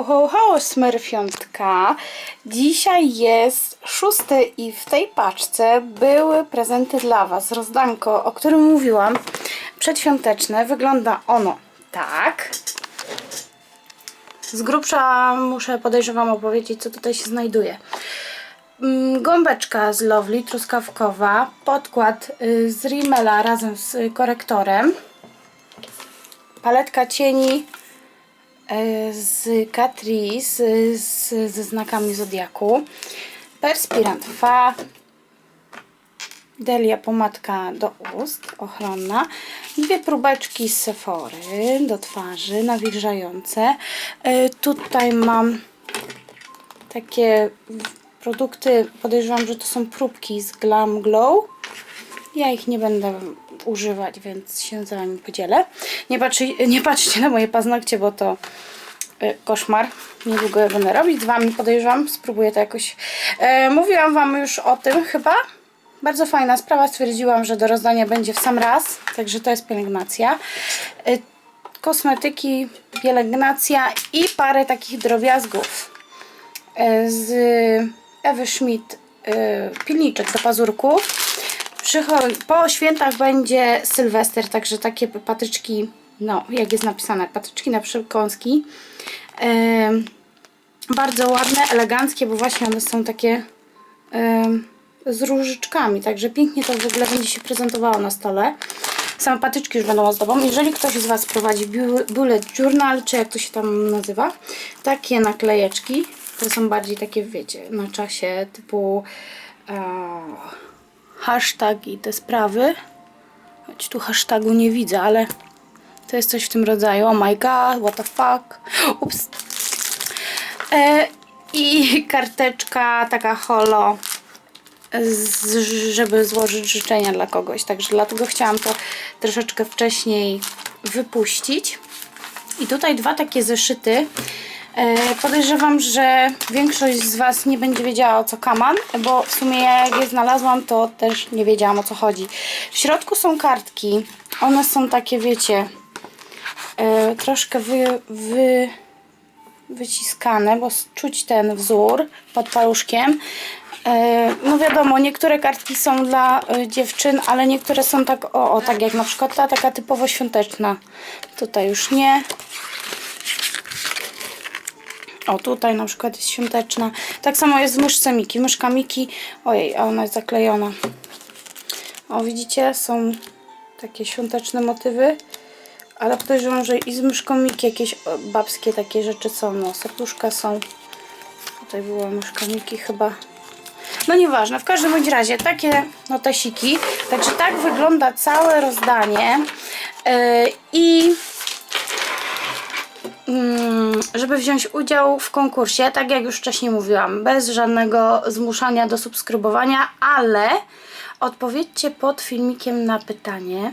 Ho, ho, ho, Smurfiątka. Dzisiaj jest szósty i w tej paczce były prezenty dla Was. Rozdanko, o którym mówiłam, przedświąteczne. Wygląda ono tak. Z grubsza muszę, podejrzewam, opowiedzieć, co tutaj się znajduje. Mm, Gąbeczka z Lovely, truskawkowa, podkład y, z Rimmela razem z korektorem, paletka cieni z Catrice z, ze znakami Zodiaku, Perspirant Fa, Delia pomadka do ust, ochronna, dwie próbeczki z Sephory do twarzy, nawilżające. Y, Tutaj mam takie produkty, podejrzewam, że to są próbki z Glam Glow. Ja ich nie będę używać, więc się za wami podzielę. Nie, patrzy, nie patrzcie na moje paznokcie, bo to y, koszmar. Niedługo będę robić z wami, podejrzewam. Spróbuję to jakoś. E, mówiłam wam już o tym chyba. Bardzo fajna sprawa. Stwierdziłam, że do rozdania będzie w sam raz. Także to jest pielęgnacja. E, kosmetyki, pielęgnacja i parę takich drobiazgów e, z Ewy Schmidt e, pilniczek do pazurków. Po świętach będzie Sylwester, także takie patyczki, no jak jest napisane, patyczki na przekąski. Bardzo ładne, eleganckie, bo właśnie one są takie z różyczkami, także pięknie to w ogóle będzie się prezentowało na stole. Same patyczki już będą ozdobą. Jeżeli ktoś z Was prowadzi bu- bullet journal, czy jak to się tam nazywa, takie naklejeczki, to są bardziej takie, wiecie, na czasie typu e, hashtag i te sprawy. Choć tu hashtagu nie widzę, ale to jest coś w tym rodzaju. Oh my god, what the fuck. Ups. E, I karteczka taka holo, z, żeby złożyć życzenia dla kogoś. Także dlatego chciałam to troszeczkę wcześniej wypuścić. I tutaj dwa takie zeszyty. E, podejrzewam, że większość z Was nie będzie wiedziała o co kaman, bo w sumie jak je znalazłam, to też nie wiedziałam o co chodzi. W środku są kartki. One są takie, wiecie, e, troszkę wy, wy, wyciskane, bo czuć ten wzór pod paluszkiem. E, No wiadomo, niektóre kartki są dla dziewczyn, ale niektóre są tak, o, o tak jak na przykład ta taka typowo świąteczna. Tutaj już nie. O, tutaj na przykład jest świąteczna. Tak samo jest w myszce Miki. Myszka Miki, ojej, a ona jest zaklejona. O, widzicie, są takie świąteczne motywy. Ale podejrzewam, że i z myszką Miki jakieś babskie takie rzeczy są. No, serduszka są. Tutaj była myszka Miki chyba. No nieważne, w każdym bądź razie takie notesiki. Także tak wygląda całe rozdanie. Yy, I żeby wziąć udział w konkursie, tak jak już wcześniej mówiłam, bez żadnego zmuszania do subskrybowania, ale odpowiedzcie pod filmikiem na pytanie,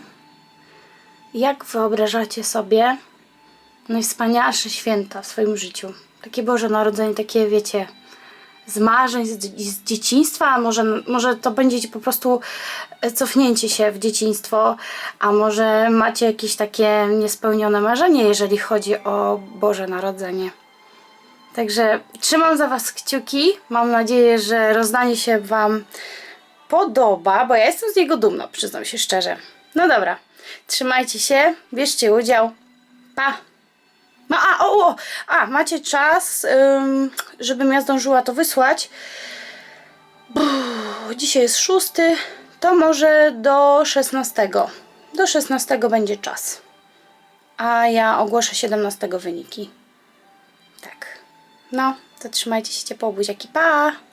jak wyobrażacie sobie najwspanialsze święta w swoim życiu? Takie Boże Narodzenie, takie wiecie, z marzeń, z, z dzieciństwa, może, może to będziecie po prostu cofnięcie się w dzieciństwo, a może macie jakieś takie niespełnione marzenie, jeżeli chodzi o Boże Narodzenie. Także trzymam za Was kciuki. Mam nadzieję, że rozdanie się Wam podoba, bo ja jestem z niego dumna, przyznam się szczerze. No dobra, trzymajcie się, bierzcie udział. Pa! No a, o, o, a, macie czas, ym, żebym ja zdążyła to wysłać. Buh, dzisiaj jest szósty, to może do 16. Do 16 będzie czas. A ja ogłoszę 17 wyniki. Tak. No, to trzymajcie się ciepło, buziaki, pa!